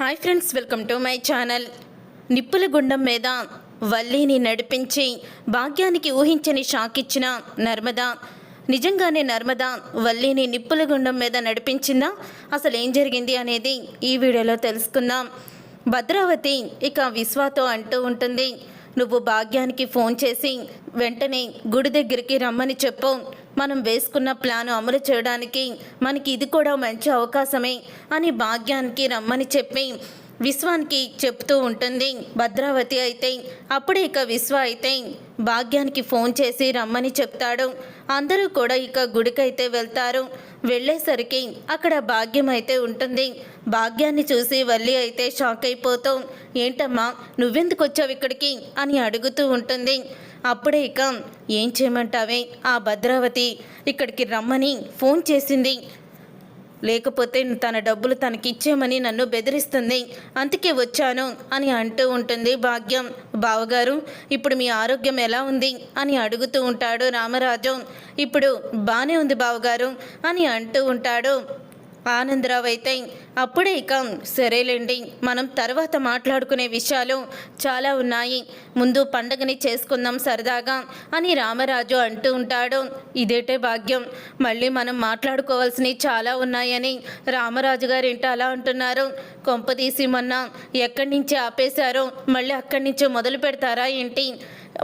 Hi friends welcome to my channel నిప్పుల గుండం మీద వల్లీని నడిపించి భాగ్యానికి ఊహించని షాక్ ఇచ్చిన నర్మదా. నిజంగానే నర్మదా వల్లీని నిప్పుల గుండం మీద నడిపించిందా? అసలు ఏం జరిగింది అనేది ఈ వీడియోలో తెలుసుకుందాం. భద్రావతి ఇక విశ్వాతో అంటూ ఉంటుంది నువ్వు భాగ్యానికి ఫోన్ చేసి వెంటనే గుడి దగ్గరికి రమ్మని చెప్పు. మనం వేసుకున్న ప్లాను అమలు చేయడానికి మనకి ఇది కూడా మంచి అవకాశమే అని భాగ్యానికి రమ్మని చెప్పి విశ్వానికి చెప్తూ ఉంటుంది. భద్రావతి అయితే అప్పుడే ఇక విశ్వ అయితే భాగ్యానికి ఫోన్ చేసి రమ్మని చెప్తాడు. అందరూ కూడా ఇక గుడికైతే వెళ్తారు. వెళ్ళేసరికి అక్కడ భాగ్యం అయితే ఉంటుంది. భాగ్యాన్ని చూసి వల్లి అయితే షాక్ అయిపోతాం ఏంటమ్మా నువ్వెందుకు వచ్చావు ఇక్కడికి? అని అడుగుతూ ఉంటుంది. అప్పుడే ఇక ఏం చేయమంటావే? ఆ భద్రావతి ఇక్కడికి రమ్మని ఫోన్ చేసింది. లేకపోతే తన డబ్బులు తనకిచ్చేమని నన్ను బెదిరిస్తుంది. అందుకే వచ్చాను అని అంటూ ఉంటుంది భాగ్యం. బావగారు ఇప్పుడు మీ ఆరోగ్యం ఎలా ఉంది? అని అడుగుతూ ఉంటాడు రామరాజు. ఇప్పుడు బాగానే ఉంది బావగారు అని అంటూ ఉంటాడు. ఆనందరావు అయితే అప్పుడే ఇక సరేలేండి మనం తర్వాత మాట్లాడుకునే విషయాలు చాలా ఉన్నాయి. ముందు పండగని చేసుకుందాం సరదాగా అని రామరాజు అంటూ ఉంటాడు. ఇదేటే భాగ్యం. మళ్ళీ మనం మాట్లాడుకోవాల్సినవి చాలా ఉన్నాయని రామరాజు గారు ఏంటో అలా అంటున్నారు. కొంపదీసి మొన్న ఎక్కడి నుంచి ఆపేశారో? మళ్ళీ అక్కడి నుంచి మొదలు పెడతారా ఏంటి?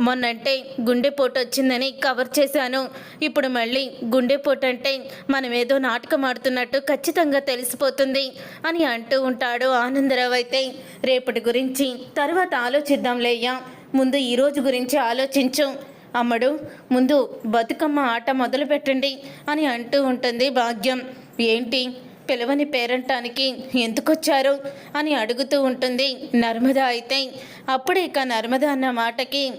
మొన్నంటే గుండెపోటు వచ్చిందని కవర్ చేశాను. ఇప్పుడు మళ్ళీ గుండెపోటు అంటే మనం ఏదో నాటకం ఆడుతున్నట్టు ఖచ్చితంగా తెలిసిపోతుంది అని అంటూ ఉంటాడు ఆనందరావు అయితే. రేపటి గురించి తర్వాత ఆలోచిద్దాంలేయ్యా ముందు ఈ రోజు గురించి ఆలోచించు. అమ్మడు ముందు బతుకమ్మ ఆట మొదలు పెట్టండి అని అంటూ ఉంటుంది భాగ్యం. ఏంటి? పిలవని పేరంటానికి ఎందుకొచ్చారు? అని అడుగుతూ ఉంటుంది నర్మదా అయితే. అప్పుడే ఇక నర్మదా అన్న మాటకి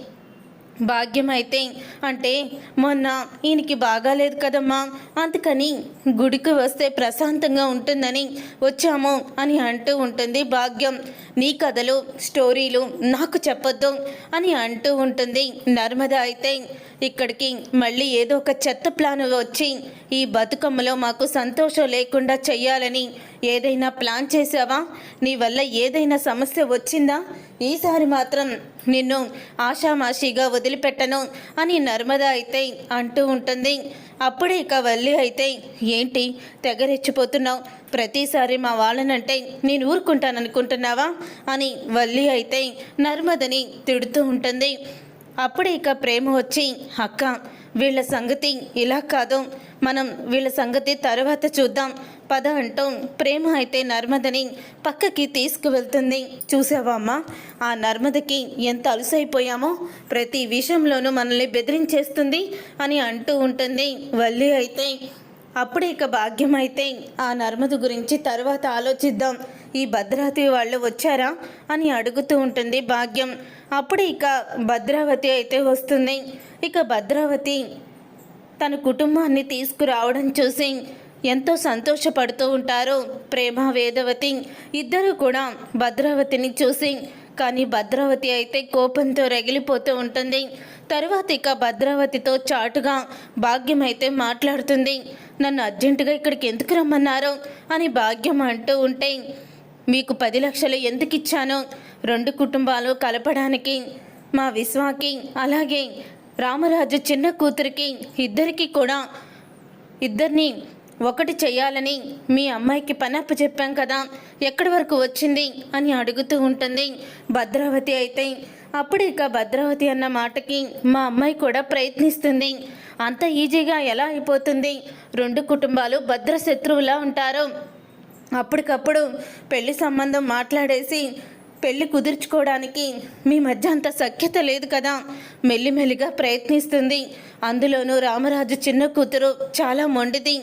భాగ్యం అయితే అంటే మొన్న ఈయనకి బాగాలేదు కదమ్మా అందుకని గుడికి వస్తే ప్రశాంతంగా ఉంటుందని వచ్చాము అని అంటూ ఉంటుంది భాగ్యం. నీ కథలు స్టోరీలు నాకు చెప్పొద్దు అని అంటూ ఉంటుంది నర్మద అయితే. ఇక్కడికి మళ్ళీ ఏదో ఒక చెత్త ప్లాన్ వచ్చి ఈ బతుకమ్మలో మాకు సంతోషం లేకుండా చెయ్యాలని ఏదైనా ప్లాన్ చేసావా నీ వల్ల ఏదైనా సమస్య వచ్చిందా? ఈసారి మాత్రం నిన్ను ఆషామాషిగా వదిలిపెట్టను అని నర్మద అయితే అంటూ ఉంటుంది. అప్పుడే ఇక వల్లి అయితే ఏంటి? తెగరెచ్చిపోతున్నావు. ప్రతిసారి మా వాళ్ళనంటే నేను ఊరుకుంటాననుకుంటున్నావా? అని వల్లి అయితే నర్మదని తిడుతూ ఉంటుంది. అప్పుడే ఇక ప్రేమ వచ్చి అక్క వీళ్ళ సంగతి ఇలా కాదు. మనం వీళ్ళ సంగతి తర్వాత చూద్దాం. పద అంటూ. ప్రేమ అయితే నర్మదని పక్కకి తీసుకువెళ్తుంది. చూసావా అమ్మా? ఆ నర్మదకి ఎంత అలసైపోయామో? ప్రతి విషయంలోనూ మనల్ని బెదిరించేస్తుంది అని అంటూ ఉంటుంది. వల్లి అయితే అప్పుడే ఇక భాగ్యం అయితే ఆ నర్మద గురించి తర్వాత ఆలోచిద్దాం. ఈ భద్రాద్రి వాళ్ళు వచ్చారా? అని అడుగుతూ ఉంటుంది భాగ్యం. అప్పుడు ఇక భద్రావతి అయితే వస్తుంది. ఇక భద్రావతి తన కుటుంబాన్ని తీసుకురావడం చూసి ఎంతో సంతోషపడుతూ ఉంటారు ప్రేమ వేదవతి. ఇద్దరు కూడా భద్రావతిని చూసి కానీ భద్రావతి అయితే కోపంతో రగిలిపోతూ ఉంటుంది. తరువాత ఇక భద్రావతితో చాటుగా భాగ్యం అయితే మాట్లాడుతుంది. నన్ను అర్జెంటుగా ఇక్కడికి ఎందుకు రమ్మన్నారు? అని భాగ్యం అంటూ ఉంటే మీకు పది లక్షలు ఎందుకు ఇచ్చాను? రెండు కుటుంబాలు కలపడానికి మా విశ్వాకి అలాగే రామరాజు చిన్న కూతురికి ఇద్దరికి కూడా ఇద్దరిని ఒకటి చేయాలని మీ అమ్మాయికి పనప్ప చెప్పాం కదా ఎక్కడి వరకు వచ్చింది అని అడుగుతూ ఉంటుంది భద్రావతి అయితే. అప్పుడు ఇక భద్రావతి అన్న మాటకి మా అమ్మాయి కూడా ప్రయత్నిస్తుంది. అంత ఈజీగా ఎలా అయిపోతుంది? రెండు కుటుంబాలు భద్ర శత్రువులా ఉంటారు. అప్పటికప్పుడు పెళ్ళి సంబంధం మాట్లాడేసి పెళ్ళి కుదుర్చుకోవడానికి మీ మధ్య అంత సఖ్యత లేదు కదా? మెల్లిమెల్లిగా ప్రయత్నిస్తుంది. అందులోనూ రామరాజు చిన్న కూతురు చాలా మొండిది.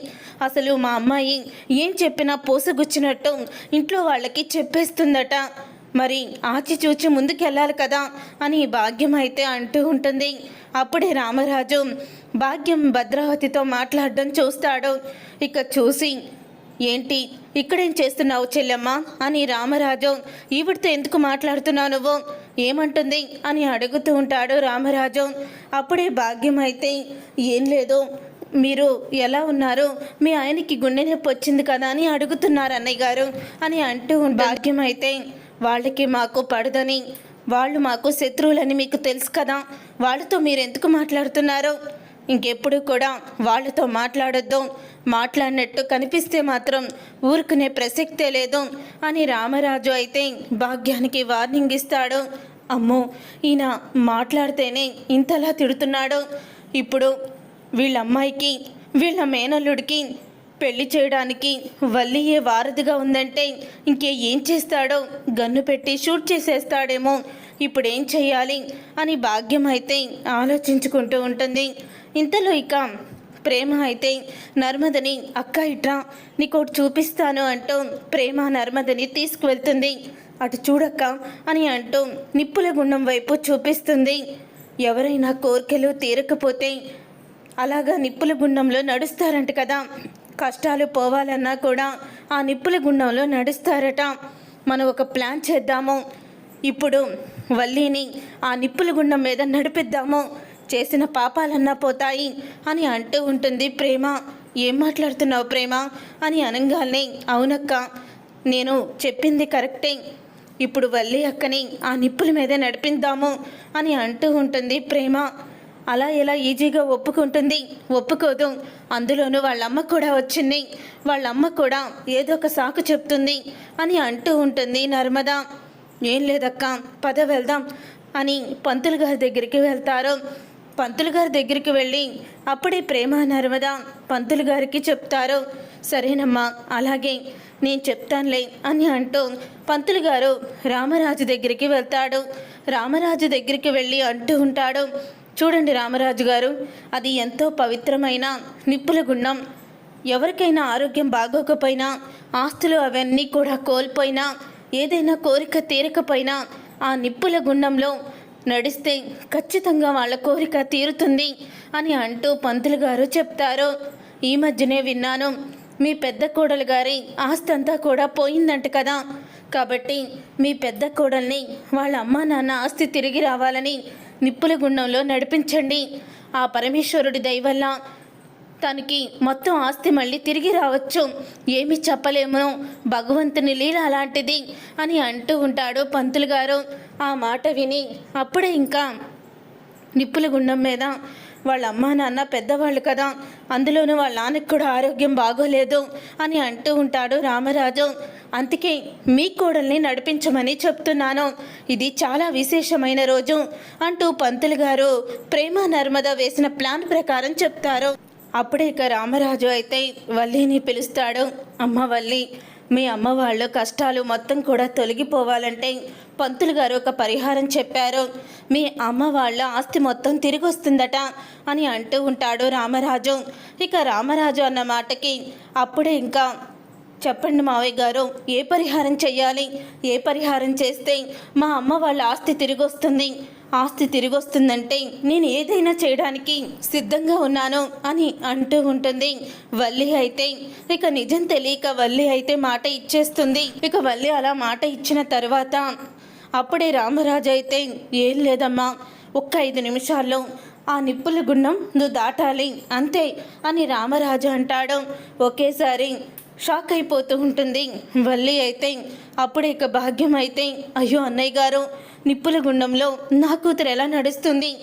అసలు మా అమ్మాయి ఏం చెప్పినా పోసగుచ్చినట్టు ఇంట్లో వాళ్ళకి చెప్పేస్తుందట. మరి ఆచిచూచి ముందుకెళ్ళాలి కదా అని భాగ్యం అయితే అంటూ ఉంటుంది. అప్పుడే రామరాజు భాగ్యం భద్రావతితో మాట్లాడడం చూస్తాడు. ఇక చూసి ఏంటి? ఇక్కడేం చేస్తున్నావు చెల్లెమ్మ? అని రామరాజు ఈవిడితో ఎందుకు మాట్లాడుతున్నావు నువ్వు? ఏమంటుంది? అని అడుగుతూ ఉంటాడు రామరాజు. అప్పుడే భాగ్యం అయితే ఏం లేదు. మీరు ఎలా ఉన్నారు? మీ ఆయనకి గుండె నొప్పి వచ్చింది కదా అని అడుగుతున్నారు అన్నయ్య గారు. అని అంటూ భాగ్యం అయితే వాళ్ళకి మాకు పడదని వాళ్ళు మాకు శత్రువులని మీకు తెలుసు కదా. వాళ్ళతో మీరు ఎందుకు మాట్లాడుతున్నారు? ఇంకెప్పుడు కూడా వాళ్ళతో మాట్లాడొద్దు. మాట్లాడినట్టు కనిపిస్తే మాత్రం ఊరుకునే ప్రసక్తే లేదు అని రామరాజు అయితే భాగ్యానికి వార్నింగ్ ఇస్తాడు. అమ్మో ఈయన మాట్లాడితేనే ఇంతలా తిడుతున్నాడు. ఇప్పుడు వీళ్ళ అమ్మాయికి వీళ్ళ మేనల్లుడికి పెళ్ళి చేయడానికి వల్లియే వారధిగా ఉందంటే ఇంకే ఏం చేస్తాడో గన్ను పెట్టి షూట్ చేసేస్తాడేమో ఇప్పుడేం చేయాలి అని భాగ్యం అయితే ఆలోచించుకుంటూ ఉంటుంది. ఇంతలో ఇక ప్రేమ అయితే నర్మదని అక్క ఇట్రా నీకోటి చూపిస్తాను అంటూ ప్రేమ నర్మదని తీసుకువెళ్తుంది. అటు చూడక్క అని అంటూ నిప్పుల గుండం వైపు చూపిస్తుంది. ఎవరైనా కోరికలు తీరకపోతే అలాగా నిప్పుల గుండంలో నడుస్తారంట కదా. కష్టాలు పోవాలన్నా కూడా ఆ నిప్పుల గుండంలో నడుస్తారట. మనం ఒక ప్లాన్ చేద్దాము. ఇప్పుడు వల్లీని ఆ నిప్పుల గుండం మీద నడిపిద్దాము. చేసిన పాపాలన్నా పోతాయి అని అంటూ ఉంటుంది ప్రేమ. ఏం మాట్లాడుతున్నావు ప్రేమ? అని అనగానే అవునక్క నేను చెప్పింది కరెక్టే. ఇప్పుడు వల్లి అక్కని ఆ నిప్పుల మీదే నడిపిద్దాము అని అంటూ ఉంటుంది ప్రేమ. అలా ఎలా ఈజీగా ఒప్పుకుంటుంది. ఒప్పుకోదు. అందులోనూ వాళ్ళమ్మ కూడా వచ్చింది. వాళ్ళమ్మ కూడా ఏదో ఒక సాకు చెప్తుంది అని అంటూ ఉంటుంది నర్మదా. ఏం లేదక్క పద వెళ్దాం అని పంతులు గారి దగ్గరికి వెళ్తారు. పంతులు గారి దగ్గరికి వెళ్ళి అప్పుడే ప్రేమ నర్మద పంతులు గారికి చెప్తారు. సరేనమ్మా అలాగే నేను చెప్తానులే అని అంటూ పంతులు గారు రామరాజు దగ్గరికి వెళ్తాడు. రామరాజు దగ్గరికి వెళ్ళి అంటూ ఉంటాడు చూడండి రామరాజు గారు అది ఎంతో పవిత్రమైన నిప్పుల గుండం. ఎవరికైనా ఆరోగ్యం బాగోకపోయినా ఆస్తులు అవన్నీ కూడా కోల్పోయినా ఏదైనా కోరిక తీరకపోయినా ఆ నిప్పుల గుండంలో నడిస్తే ఖచ్చితంగా వాళ్ళ కోరిక తీరుతుంది అని అంటూ పంతులు గారు చెప్తారు. ఈ మధ్యనే విన్నాను. మీ పెద్ద కోడలు గారి ఆస్తంతా కూడా పోయిందంట కదా. కాబట్టి మీ పెద్ద కోడల్ని వాళ్ళ అమ్మ నాన్న ఆస్తి తిరిగి రావాలని నిప్పుల గుండంలో నడిపించండి. ఆ పరమేశ్వరుడి దయవల్ల తనకి మొత్తం ఆస్తి మళ్ళీ తిరిగి రావచ్చు. ఏమి చెప్పలేము. భగవంతుని లీల అలాంటిది అని అంటూ ఉంటాడు పంతులు గారు. ఆ మాట విని అప్పుడే ఇంకా నిప్పుల గుండం మీద వాళ్ళ అమ్మా నాన్న పెద్దవాళ్ళు కదా అందులోనూ వాళ్ళ నాన్నకి కూడా ఆరోగ్యం బాగోలేదు అని అంటూ ఉంటాడు రామరాజు. అందుకే మీ కోడల్ని నడిపించమని చెప్తున్నాను. ఇది చాలా విశేషమైన రోజు అంటూ పంతులు గారు ప్రేమ నర్మద వేసిన ప్లాన్ ప్రకారం చెప్తారు. అప్పుడే ఇక రామరాజు అయితే వల్లిని పిలుస్తాడు. అమ్మ వల్లి మీ అమ్మ వాళ్ళ కష్టాలు మొత్తం కూడా తొలగిపోవాలంటే పంతులు గారు ఒక పరిహారం చెప్పారు. మీ అమ్మ వాళ్ళ ఆస్తి మొత్తం తిరిగి వస్తుందట అని అంటూ ఉంటాడు రామరాజు. ఇక రామరాజు అన్న మాటకి అప్పుడే ఇంకా చెప్పండి మావయ్య గారు ఏ పరిహారం చెయ్యాలి? ఏ పరిహారం చేస్తే మా అమ్మ వాళ్ళ ఆస్తి తిరిగి వస్తుంది? ఆస్తి తిరిగి వస్తుందంటే నేను ఏదైనా చేయడానికి సిద్ధంగా ఉన్నాను అని అంటూ ఉంటుంది. వల్లి అయితే ఇక నిజం తెలియక వల్లి అయితే మాట ఇచ్చేస్తుంది. ఇక వల్లి అలా మాట ఇచ్చిన తర్వాత అప్పుడే రామరాజు అయితే ఏం లేదమ్మా ఒక్క ఐదు నిమిషాల్లో ఆ నిప్పుల గుండం నువ్వు దాటాలి అంతే అని రామరాజు అంటాడు. ఒకేసారి షాక్ అయిపోతూ ఉంటుంది. వల్లి అయితే అప్పుడే ఇక భాగ్యం అయితే అయ్యో అన్నయ్య గారు నిప్పుల గుండంలో నా కూతురు ఎలా నడుస్తుంది?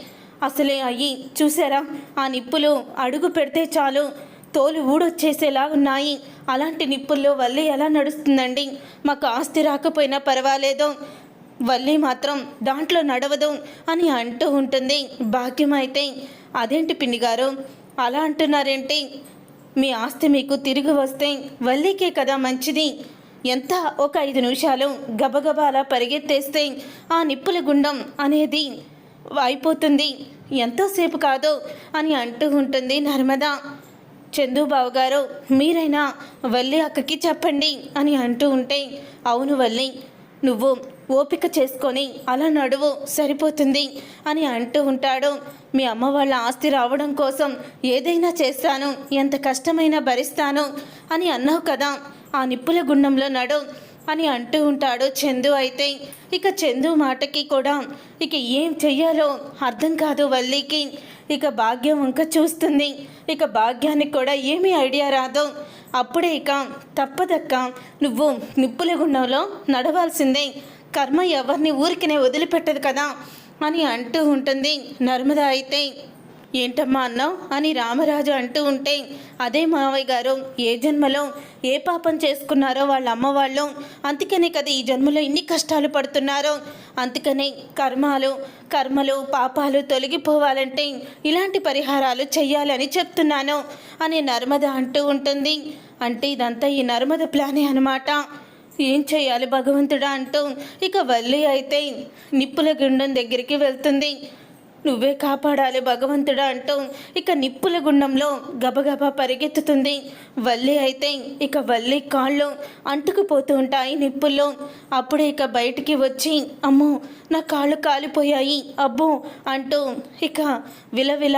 అసలే అయ్యి చూసారా? ఆ నిప్పులు అడుగు పెడితే చాలు. తోలు ఊడొచ్చేసేలా ఉన్నాయి. అలాంటి నిప్పుల్లో వల్లి ఎలా నడుస్తుందండి? మాకు ఆస్తి రాకపోయినా పర్వాలేదు. వల్లి మాత్రం దాంట్లో నడవదు అని అంటూ ఉంటుంది. భాగ్యం అయితే అదేంటి పిన్ని గారు అలా అంటున్నారేంటి? మీ ఆస్తి మీకు తిరిగి వస్తే వల్లికే కదా మంచిది. ఎంత ఒక ఐదు నిమిషాలు గబగబా అలా పరిగెత్తేస్తే ఆ నిప్పుల గుండం అనేది అయిపోతుంది. ఎంతోసేపు కాదు అని అంటూ ఉంటుంది నర్మదా. చందుబాబు గారు మీరైనా వల్లి అక్కకి చెప్పండి అని అంటూ ఉంటే అవును వల్లి నువ్వు ఓపిక చేసుకొని అలా నడువు సరిపోతుంది అని అంటూ ఉంటాడు. మీ అమ్మ వాళ్ళ ఆస్తి రావడం కోసం ఏదైనా చేస్తాను ఎంత కష్టమైనా భరిస్తాను అని అన్నావు కదా. ఆ నిప్పుల గుండంలో నడు అని అంటూ ఉంటాడు చందు అయితే. ఇక చందు మాటకి కూడా ఇక ఏం చెయ్యాలో అర్థం కాదు వల్లికి. ఇక భాగ్యం ఇంకా చూస్తుంది. ఇక భాగ్యానికి కూడా ఏమీ ఐడియా రాదు. అప్పుడే ఇక తప్పదక్క నువ్వు నిప్పుల గుండంలో నడవాల్సిందే. కర్మ ఎవరిని ఊరికినే వదిలిపెట్టదు కదా అని అంటూ ఉంటుంది నర్మద అయితే. ఏంటమ్మా అన్నావు? అని రామరాజు అంటూ ఉంటే అదే మావయ్య గారు ఏ జన్మలో ఏ పాపం చేసుకున్నారో వాళ్ళ అమ్మ వాళ్ళు? అందుకనే కదా ఈ జన్మలో ఇన్ని కష్టాలు పడుతున్నారో? అందుకనే కర్మాలు కర్మలు పాపాలు తొలగిపోవాలంటే ఇలాంటి పరిహారాలు చెయ్యాలని చెప్తున్నాను అని నర్మద అంటూ ఉంటుంది. అంటే ఇదంతా ఈ నర్మద ప్లానే అనమాట ఏం చేయాలి భగవంతుడా? అంటూ ఇక వల్లి అయితే నిప్పుల గుండం దగ్గరికి వెళ్తుంది. నువ్వే కాపాడాలి భగవంతుడా అంటూ ఇక నిప్పుల గుండంలో గబగబా పరిగెత్తుతుంది. వల్లి అయితే ఇక వల్లి కాళ్ళు అంటుకుపోతూ ఉంటాయి నిప్పుల్లో. అప్పుడే ఇక బయటికి వచ్చి అమ్మో నా కాళ్ళు కాలిపోయాయి. అబ్బో అంటూ ఇక విలవిల